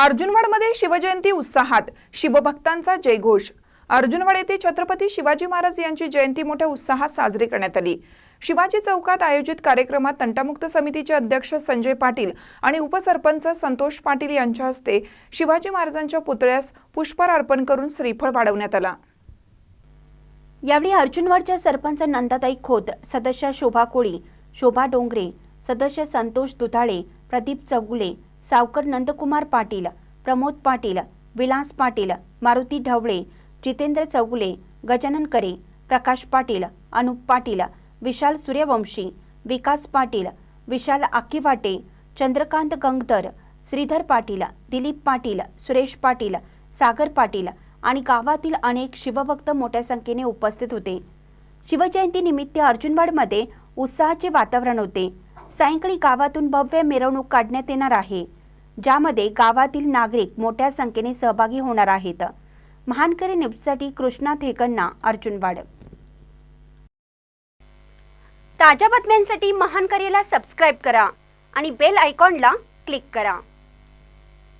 अर्जुनवाडमध्ये शिवजयंती उत्साहात. शिवभक्तांचा जयघोष. अर्जुनवाड येथे छत्रपती शिवाजी महाराज यांची जयंती मोठ्या उत्साहात साजरी करण्यात आली. शिवाजी चौकात आयोजित कार्यक्रमात तंटामुक्त समितीचे अध्यक्ष संजय पाटील आणि उपसरपंच संतोष पाटील यांच्या हस्ते शिवाजी महाराजांच्या पुतळ्यास पुष्पहार अर्पण करून श्रीफळ वाढवण्यात आला. यावेळी अर्जुनवाडच्या सरपंच नंदाताई खोत सदस्य शोभा कोळी शोभा डोंगरे सदस्य संतोष दुधाळे प्रदीप चौगुले सावकर नंदकुमार पाटील प्रमोद पाटील विलास पाटील मारुती ढवळे जितेंद्र चौगुले गजानन करे प्रकाश पाटील अनुप पाटील विशाल सूर्यवंशी विकास पाटील विशाल आकिवाटे चंद्रकांत गंगधर श्रीधर पाटील दिलीप पाटील सुरेश पाटील सागर पाटील आणि गावातील अनेक शिवभक्त मोठ्या संख्येने उपस्थित होते. शिवजयंतीनिमित्त अर्जुनवाडमध्ये उत्साहाचे वातावरण होते. सायंकाळी गावातून भव्य मिरवणूक काढण्यात येणार आहे ज्यामध्ये गावातील नागरिक मोठ्या संख्येने सहभागी होणार आहेत. महानकरी न्यूजसाठी कृष्णा थेकण्णा अर्जुनवाड ताज्या बातम्यांसाठी महानकरीला सबस्क्राईब करा आणि बेल आयकॉनला क्लिक करा.